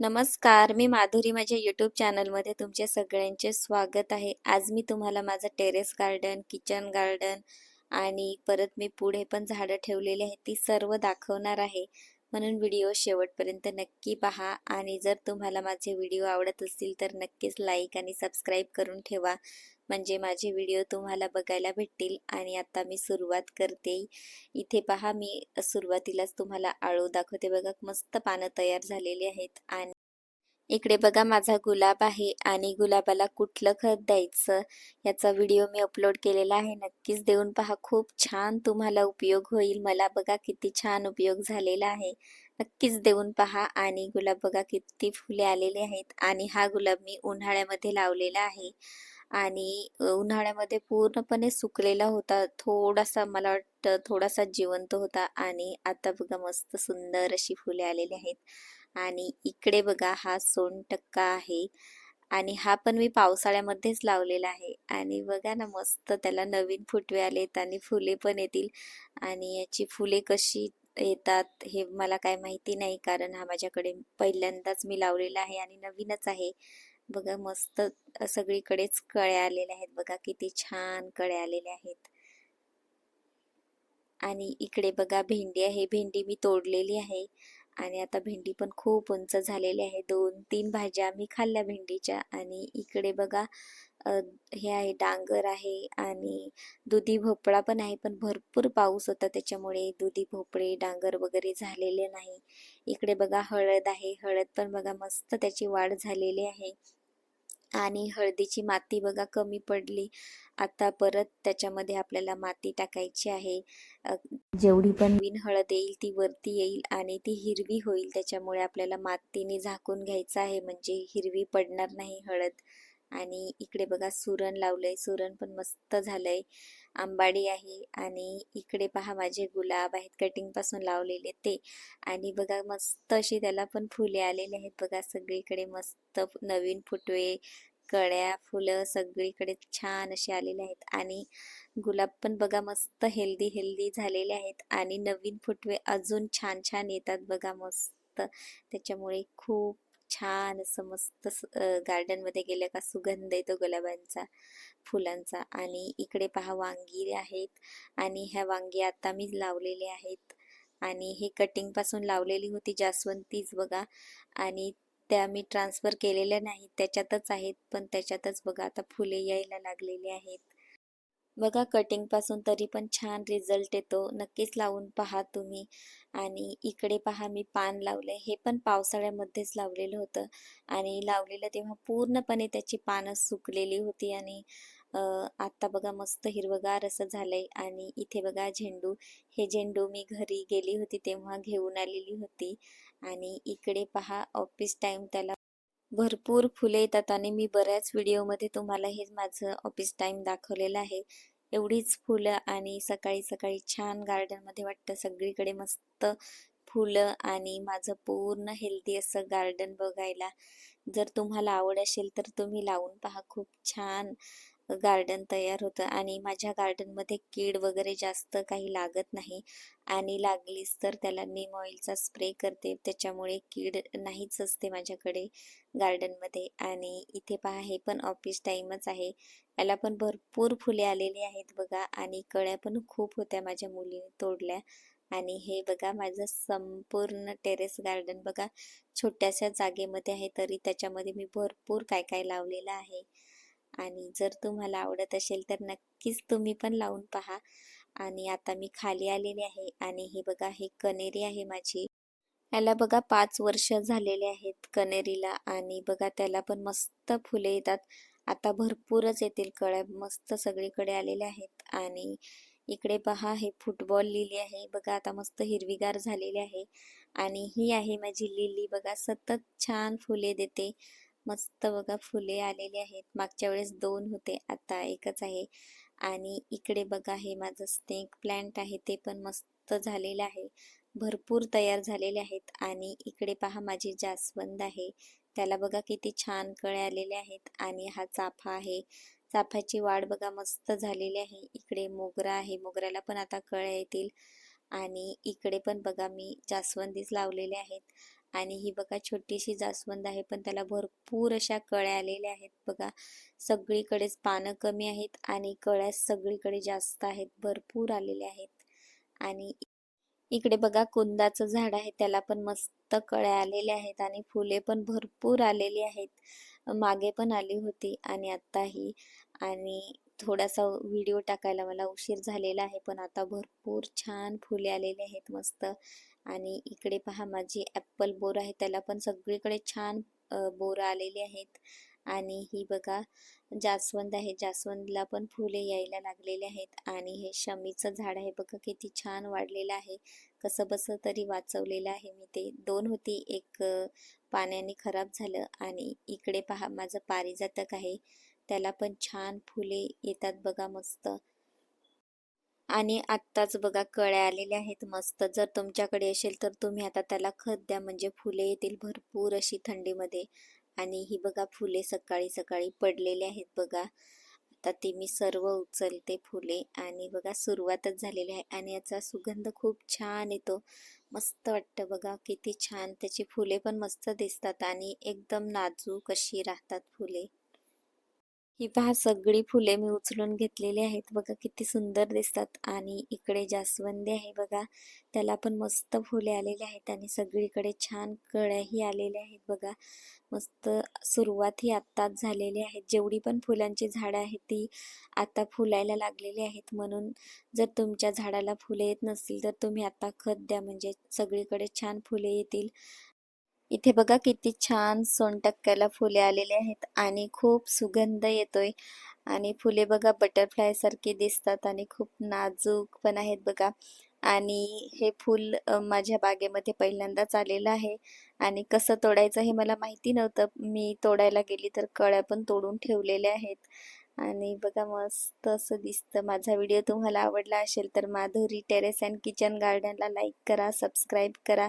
नमस्कार मी माधुरी माझ्या यूट्यूब चॅनलमध्ये तुमच्या सगळ्यांचे स्वागत आहे. आज मी तुम्हाला माझं टेरेस गार्डन किचन गार्डन आणि परत मी पुढे पण झाडं ठेवलेली आहेत ती सर्व दाखवणार आहे. म्हणून व्हिडिओ शेवटपर्यंत नक्की पहा आणि जर तुम्हाला माझे व्हिडिओ आवडत असतील तर नक्कीच लाईक आणि सबस्क्राईब करून ठेवा. म्हणजे माझे व्हिडिओ तुम्हाला बघायला भेटतील आणि आता मी सुरुवात करते. इथे पहा मी सुरुवातीलाच तुम्हाला आळू दाखवते बघा मस्त पानं तयार झालेली आहेत. आणि इकडे बघा माझा गुलाब आहे आणि गुलाबाला कुठलं खत द्यायचं याचा व्हिडिओ मी अपलोड केलेला आहे. नक्कीच देऊन पहा खूप छान तुम्हाला उपयोग होईल. मला बघा किती छान उपयोग झालेला आहे. नक्कीच देऊन पहा आणि गुलाब बघा किती फुले आलेले आहेत. आणि हा गुलाब मी उन्हाळ्यामध्ये लावलेला आहे. आणि उन्हाळ्यामध्ये पूर्णपणे सुकलेला होता. थोडासा मला वाटतं थोडासा जिवंत होता आणि आता बघा मस्त सुंदर अशी फुले आलेली आहेत. आणि इकडे बघा हा सोनटक्का आहे आणि हा पण मी पावसाळ्यामध्येच लावलेला आहे. आणि बघा ना मस्त त्याला नवीन फुटवे आलेत आणि फुले पण येतील. आणि याची फुले कशी येतात हे मला काय माहिती नाही कारण हा माझ्याकडे पहिल्यांदाच मी लावलेला आहे आणि नवीनच आहे. बघा मस्त सगळीकडेच कळ्या आलेल्या आहेत. बघा किती छान कळ्या आलेल्या आहेत. आणि इकडे बघा भेंडी आहे. भेंडी मी तोडलेली आहे. आणि आता भेंडी पण खूप उंच झालेली आहे. दोन तीन भाज्या मी खाल्ल्या भेंडीच्या. आणि इकडे बघा हे आहे डांगर आहे. आणि दुधी भोपळा पण आहे पण भरपूर पाऊस होता त्याच्यामुळे दुधी भोपळे डांगर वगैरे झालेले नाही. इकडे बघा हळद आहे. हळद पण बघा मस्त त्याची वाढ झालेली आहे. आणि हळदीची माती बघा कमी पडली. आता परत त्याच्यामध्ये आपल्याला माती टाकायची आहे. जेवढी पण विन हळद येईल ती वरती येईल आणि ती हिरवी होईल. त्याच्यामुळे आपल्याला मातीने झाकून घ्यायचं आहे. म्हणजे हिरवी पडणार नाही हळद. आणि इकडे बघा सुरण लावलंय. सुरण पण मस्त झालंय. आंबाडी आहे आणि इकडे पहा माझे गुलाब आहेत. कटिंगपासून लावलेले ते. आणि बघा मस्त अशी त्याला पण फुले आलेले आहेत. बघा सगळीकडे मस्त नवीन फुटवे कळ्या फुलं सगळीकडे छान असे आलेले आहेत. आणि गुलाब पण बघा मस्त हेल्दी हेल्दी झालेले आहेत. आणि नवीन फुटवे अजून छान छान येतात बघा मस्त. त्याच्यामुळे खूप छान असं मस्त गार्डनमध्ये गेलं गेल्या का सुगंध येतो गुलाबांचा फुलांचा. आणि इकडे पहा वांगी आहेत आणि ह्या वांगी आता मी लावलेले आहेत. आणि हे कटिंगपासून लावलेली होती जास्वंतीच बघा. आणि त्या मी ट्रान्सफर केलेल्या नाहीत त्याच्यातच आहेत. पण त्याच्यातच बघा आता फुले यायला लागलेली आहेत. बघा कटिंगपासून तरी पण छान रिझल्ट येतो. नक्कीच लावून पहा तुम्ही. आणि इकडे पहा मी पान लावले हे पण पावसाळ्यामध्येच लावलेलं होतं. आणि लावलेलं तेव्हा पूर्णपणे त्याची पानं सुकलेली होती. आणि आत्ता बघा मस्त हिरवगार असं झालंय. आणि इथे बघा झेंडू. हे झेंडू मी घरी गेली होती तेव्हा घेऊन आलेली होती. आणि इकडे पहा ऑफिस टाइम त्याला भरपूर फुले येतात आणि मी बऱ्याच व्हिडिओमध्ये तुम्हाला हे माझं ऑफिस टाईम दाखवलेलं आहे. एवढीच फुलं आणि सकाळी सकाळी छान गार्डनमध्ये वाटतं. सगळीकडे मस्त फुलं आणि माझं पूर्ण हेल्दी असं गार्डन बघायला. जर तुम्हाला आवड असेल तर तुम्ही लावून पहा. खूप छान गार्डन तयार होतं आणि माझ्या गार्डनमध्ये कीड वगैरे जास्त काही लागत नाही. आणि लागलीच तर त्याला नीम ऑइलचा स्प्रे करते. त्याच्यामुळे कीड नाहीच असते माझ्याकडे गार्डनमध्ये आणि इथे पहा हे पण ऑफिस टाईमच आहे. याला पण भरपूर फुले आलेली आहेत बघा. आणि कळ्या पण खूप होत्या माझ्या मुलीने तोडल्या. आणि हे बघा माझं संपूर्ण टेरेस गार्डन बघा. छोट्याशा जागेमध्ये आहे तरी त्याच्यामध्ये मी भरपूर काय काय लावलेलं आहे. आणि जर तुम्हाला आवडत असेल तर नक्कीच तुम्ही पण लावून पहा. आणि आता मी खाली आलेली आहे आणि हे बघा हे कनेरी आहे माझी. याला बघा पाच वर्ष झालेले आहेत कनेरीला आणि बघा त्याला पण मस्त फुले येतात. आता भरपूरच येतील कळ्या मस्त सगळीकडे आलेले आहेत. आणि इकडे पहा हे फुटबॉल लिली आहे. बघा आता मस्त हिरवीगार झालेली आहे. आणि ही आहे माझी लिली. बघा सतत छान फुले देते. मस्त बघा फुले आलेली आहेत. मागच्या वेळेस दोन होते आता एकच आहे. आणि इकडे बघा हे माझं स्नेक प्लांट आहे ते पण मस्त झालेलं आहे. भरपूर तयार झालेले आहेत. आणि इकडे पहा माझी जास्वंद आहे. त्याला बघा किती छान कळे आलेले आहेत. आणि हा चाफा आहे. चाफ्याची वाढ बघा मस्त झालेली आहे. इकडे मोगरा आहे. मोगऱ्याला पण आता कळ्या येतील. आणि इकडे पण बघा मी जास्वंदीच लावलेले आहेत. आणि ही बघा छोटीशी जास्वंद आहे पण त्याला भरपूर अशा कळ्या आलेल्या आहेत बघा. सगळीकडेच पानं कमी आहेत आणि कळ्या सगळीकडे जास्त आहेत भरपूर आलेले आहेत. आणि इकडे बघा कुंदाचं झाड आहे त्याला पण मस्त कळ्या आलेल्या आहेत आणि फुले पण भरपूर आलेली आहेत. मागे पण आली होती आणि आत्ताही आणि थोडासा व्हिडिओ टाकायला मला उशीर झालेला आहे पण आता भरपूर छान फुले आलेले आहेत मस्त. आणि इकडे पहा माझी ॲप्पल बोर आहे त्याला पण सगळीकडे छान बोर आलेले आहेत. आणि ही बघा जास्वंद आहे. जास्वंदला पण फुले यायला लागलेले आहेत. आणि हे शमीचं झाड आहे बघा किती छान वाढलेलं आहे. कसं बसं तरी वाचवलेलं आहे मी ते. दोन होती एक पाण्याने खराब झालं. आणि इकडे पहा माझं पारिजातक आहे. त्याला पण छान फुले येतात बघा मस्त. आणि आत्ताच बघा कळ्या आलेल्या आहेत मस्त. जर तुमच्याकडे असेल तर तुम्ही आता त्याला खत द्या. म्हणजे फुले येतील भरपूर अशी थंडीमध्ये. आणि ही बघा फुले सकाळी सकाळी पडलेली आहेत बघा. आता ती मी सर्व उचलते फुले. आणि बघा सुरुवातच झालेली आहे. आणि याचा सुगंध खूप छान येतो. मस्त वाटतं बघा. किती छान. त्याची फुले पण मस्त दिसतात. आणि एकदम नाजूक अशी राहतात फुले. ही पहा सगळी फुले मी उचलून घेतलेली आहेत. बघा किती सुंदर दिसतात आणि इकडे जास्वंदी आहे बघा. त्याला पण मस्त फुले आलेले आहेत आणि सगळीकडे छान कळ्याही आलेल्या आहेत बघा. मस्त सुरुवात ही आत्ताच झालेली आहे. जेवढी पण फुलांची झाडं आहेत ती आता फुलायला लागलेली आहेत. म्हणून जर तुमच्या झाडाला फुले येत नसतील तर तुम्ही आता खत द्या. म्हणजे सगळीकडे छान फुले येतील. इथे बघा किती छान सोनटक्क्याला फुले आलेले आहेत आणि खूप सुगंध येतोय. आणि फुले बघा बटरफ्लाय सारखी दिसतात आणि खूप नाजूक पण आहेत बघा. आणि हे फूल माझ्या बागेमध्ये पहिल्यांदाच आलेलं आहे. आणि कसं तोडायचं हे मला माहिती नव्हतं. मी तोडायला गेली तर कळ्या पण तोडून ठेवलेल्या आहेत. आणि बघा मस्त असं दिसतं. माझा व्हिडिओ तुम्हाला आवडला असेल तर माधुरी टेरेस अँड किचन गार्डनला लाईक करा सबस्क्राईब करा.